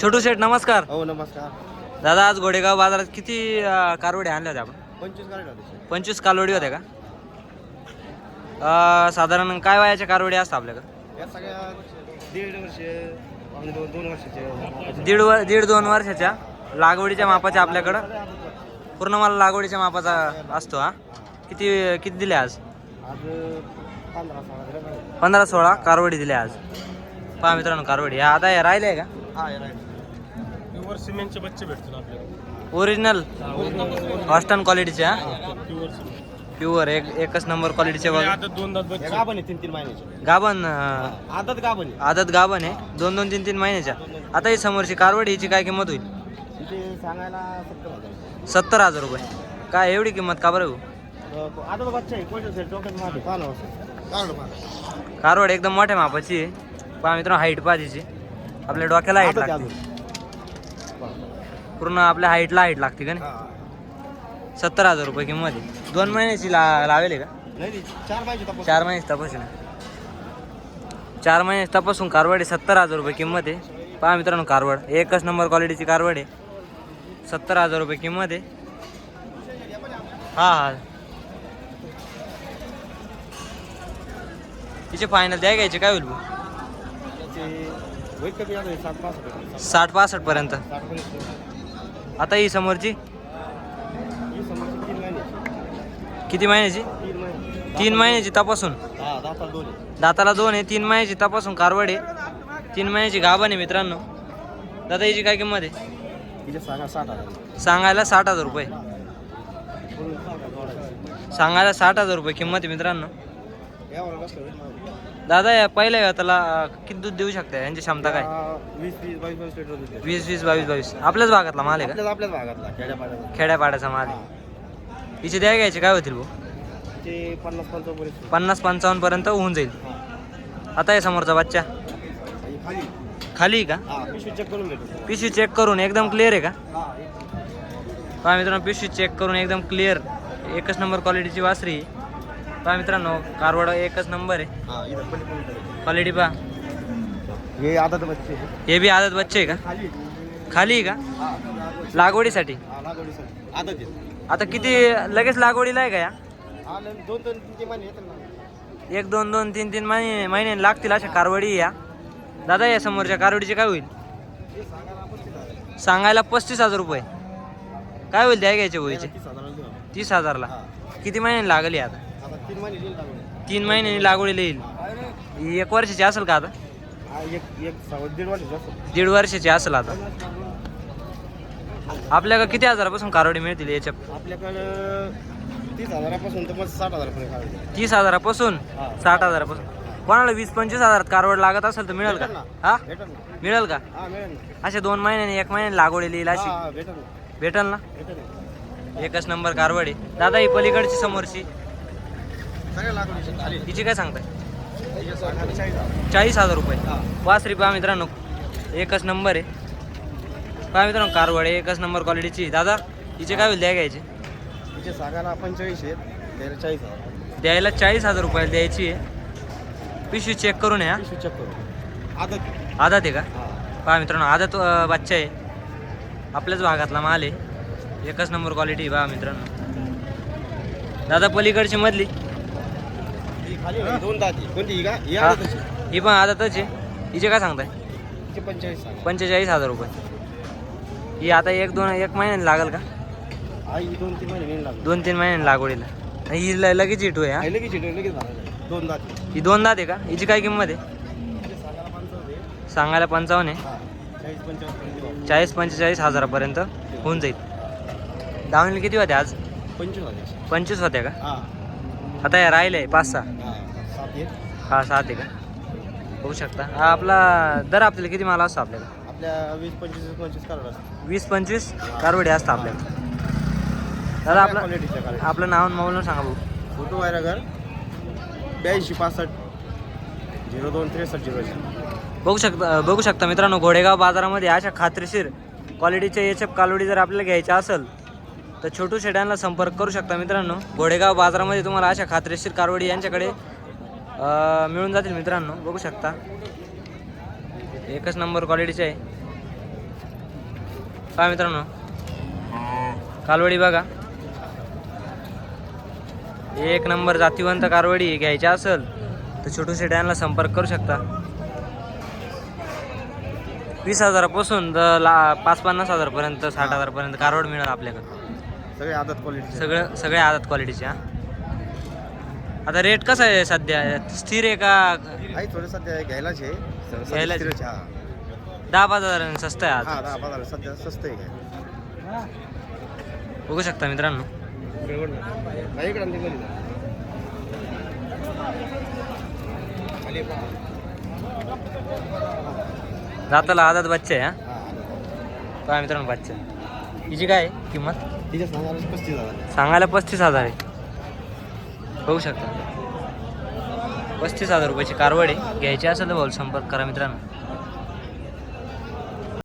छोटू शेठ नमस्कार. हो नमस्कार. दादा आज घोडेगाव बाजारात किती अं, कारवड्या आणल्या होत्या आपण? पंचवीस गाडी होते पंचवीस कालवडी होत्या का? अं, साधारण काय वयाच्या कारवडी असतात आपल्याकडे? या सगळ्या दीड वर्ष दोन दोन वर्षाचे. दीड वर दीड दोन वर्षाच्या लागवडीच्या मापाच्या आपल्याकडं? पूर्ण मला लागवडीच्या मापाचा असतो हा? किती किती दिले आज? आज पंधरा सोळा. पंधरा सोळा कारवडी दिल्या आज. पहा मित्रांनो कारवडी. हा आता हे राहिले का? हा या प्युअर सिमेंटचे बच्चे भेटतील आपल्याला. ओरिजिनल हॉस्टन क्वालिटीचे हा? प्युअर प्युअर एक एकच नंबर क्वालिटीचे गाभण तीन तीन महिन्याचे. गाभण आदत गाभण आहे. आदत गाभण आहे. दोन दोन तीन तीन महिन्याच्या. आता ही समोरची कारवडी हिची काय किंमत होईल? सांगायला सत्तर हजार. रुपये. काय एवढी किंमत का बरं हो? कारवड एकदम मोठ्या मापाची आहे. पहा मित्रांनो हाईट पहा तिची. आपल्या डोक्याला हाईट आहे लागते. अजून. पूर्ण आपल्या हाईटला हाईट लागते का नाही? हा. सत्तर हजार रुपये किंमत आहे. दोन महिन्याची ला लावेल का? नाही ती चार पाहिजे तपास चार महिन्याची तपासून. चार महिन्याची तपासून कारवड आहे सत्तर हजार रुपये किंमत आहे. पहा मित्रांनो कारवड. एकच नंबर क्वालिटीची कारवड आहे. सत्तर हजार रुपये किंमत आहे. हा हा. तिचे फायनल द्या घ्यायचे काय होईल भाऊ? साठ पासष्ट पर्यंत. आता ही समोरची? किती महिन्याची? तीन महिने. तीन महिन्याची तपासून. दाताला दोन आहे. तीन महिन्याची तपासून कारवड आहे. तीन महिन्याची गाभण आहे मित्रांनो. दादा हिची काय किंमत आहे? सांगायला साठ हजार रुपये. सांगायला साठ हजार रुपये किंमत आहे मित्रांनो यावर बसलं होईल ना. दादा या पहिल्या वेळाला किती दूध देऊ शकता? यांची क्षमता काय? वीस वीस बावीस बावीस लिटर दूध देते. वीस वीस बावीस बावीस. आपल्याच भागातला माल आहे का? आपल्याच आपल्याच भागातला खेड्यापाड्याचा. खेड्यापाड्याचा माल आहे. हिचे द्या घ्यायचे काय होतील भाऊ? ते पन्नास पंचावन्न पर्यंत पन्नास पंचावन्न पर्यंत होऊन जाईल. आता आहे समोरचा बच्चा. आणि खाली. खाली आहे का? हा पिशवी चेक करून घेतो. पिशवी चेक करून एकदम क्लिअर आहे का? हा. पहा मित्रांनो पिशवी चेक करून एकदम क्लिअर एकच नंबर क्वालिटीची वासरी. आहे. पहा मित्रांनो कारवाड एकच नंबर आहे. हा क्वालिटी पहा. हे आदत बच्चे हे बी आदत बच्चे आहे का? खाली. खाली आहे का? हा लागवडीसाठी. हा आहे. आता किती लगेच लागवडीला आहे का या? हा लय दोन दोन तीन तीन महिने येतात ना. एक दोन दोन तीन तीन महिने महिने लागतील अशा कारवडी या. दादा या समोरच्या कारवडीचे काय होईल? हे सांगायला आपण पस्तीस हजार रुपये. काय होईल द्या घ्यायचे होईचे तीस हजार देऊ आपण. तीस हजारला. हा. किती महिने लागली आता आता? तीन महिने लागवडी तीन महिन्यांनी लागवडीला येईल एक वर्षाची असेल का आता? दीड वर्षाची असेल. आता. आपल्याला किती हजारापासून कारवडी मिळतील याच्या आपल्याकडं तीस हजारापासून साठ हजारापासून? कोणाला वीस पंचवीस हजारात कारवड लागत असेल तर मिळेल का? हा? मिळेल का? असे दोन महिन्याने एक महिन्याने लागवडीला येईल अशी? भेटेल ना. एकच नंबर कारवडी. दादा ही पलीकडची समोरची? तिची काय सांगताय? तिचे चाळीस हजार रुपये. वासरी पहा मित्रांनो. एकच नंबर आहे. पहा मित्रांनो कारवड आहे एकच नंबर क्वालिटीची. दादा हिचे काय होईल? द्या घ्यायचे. तिचे सांगायला पंचेचाळीस आहेत. द्यायला चाळीस हजार. द्यायला चाळीस हजार रुपयाला द्यायची आहे. पिशवी चेक करून या. पिशवी चेक करू आदत. आदात आहे का? पहा मित्रांनो आदात बच्चा आहे. आपल्याच भागातला माल आहे. एकच नंबर क्वालिटी पहा मित्रांनो. दादा पलीकडची मधली. दोन दाती कोणती ही. का ही हा. ही पण आदातच आहे हिचे काय सांगताय? पंचेचाळीस सांगा पंचेचाळीस हजार रुपये. ही आता एक दोन एक महिन्याने लागेल का? हा ही दोन तीन महिने नाही लागले दोन तीन महिन्याने लागवडीला. आणि ही ल- लगेच हिटू आहे हा? लगेच येतो, लगेच झालं दोन दाती ही दोन दात आहे का? हिची काय किंमत आहे? सांगायला पंचावन्न आहे. सांगायला पंचावन्न आहे हा चाळीस पंचावन्न पर्यंत देऊ. चाळीस पंचेचाळीस हजारापर्यंत होऊन जाईल. दावणीला किती होत्या आज? पंचवीस हजार पंचवीस होत्या का? हा. आता या राहिले पाच सहा. हा. हा सात आहे का? बघू शकता. हा आपला दर आपल्याला किती माल असतो आपल्याला? आपल्या वीस पंचवीस वीस पंचवीस करावं असतं वीस पंचवीस कारवडी असतं आपल्याला. दादा आपलं क्वालिटीच्या आपलं नाव आणि मोबाईल सांगा भाऊ. फोटो वायरागर ब्याऐंशी पासष्ट झिरो दोन त्रेसष्ट झिरो बघू शकता बघू शकता मित्रांनो घोडेगाव बाजारामध्ये अशा खात्रीशीर क्वालिटीच्या एच एफ कालोडी जर आपल्याला घ्यायच्या असेल तर छोटू शेड्यांना संपर्क करू शकता मित्रांनो. घोडेगाव बाजारामध्ये तुम्हाला अशा खात्रीशीर कारवडी यांच्याकडे मिळून जातील मित्रांनो बघू शकता. एकच नंबर क्वालिटीचे आहे. काय मित्रांनो कालवडी बघा. एक नंबर जातीवंत कारवडी घ्यायची असेल तर छोटू शेट्यांना संपर्क करू शकता. वीस हजारापासून तर ला पाच पन्नास हजारपर्यंत साठ हजारपर्यंत कारवड मिळेल आपल्याकडं. सगळे आदत क्वालिटी सगळं सगळ्या आदत क्वालिटीचे हा. आता रेट कसा आहे सध्या? स्थिर आहे का? आहे थोडं सध्या घ्यायलाच आहे. सध्या घ्यायलाच. स्थिरच हा. दहा पाच हजार स्वस्त आहे हा आज दहा बाजार सध्या स्वस्त आहे. काय बघू शकता मित्रांनो. काही इकडं आणि तिकडं. जा. खाली पहा. जाताला आदत बच्चे आहे हा. हा. काय मित्रांनो बच्चे. हिची काय आहे किंमत? तिच्या सांगायला पस्तीस हजार सांगायला पस्तीस हजार आहे. बघू शकता. पस्तीस हजार रुपयाची कारवड आहे. घ्यायची असेल तर भाऊ संपर्क करा मित्रांनो.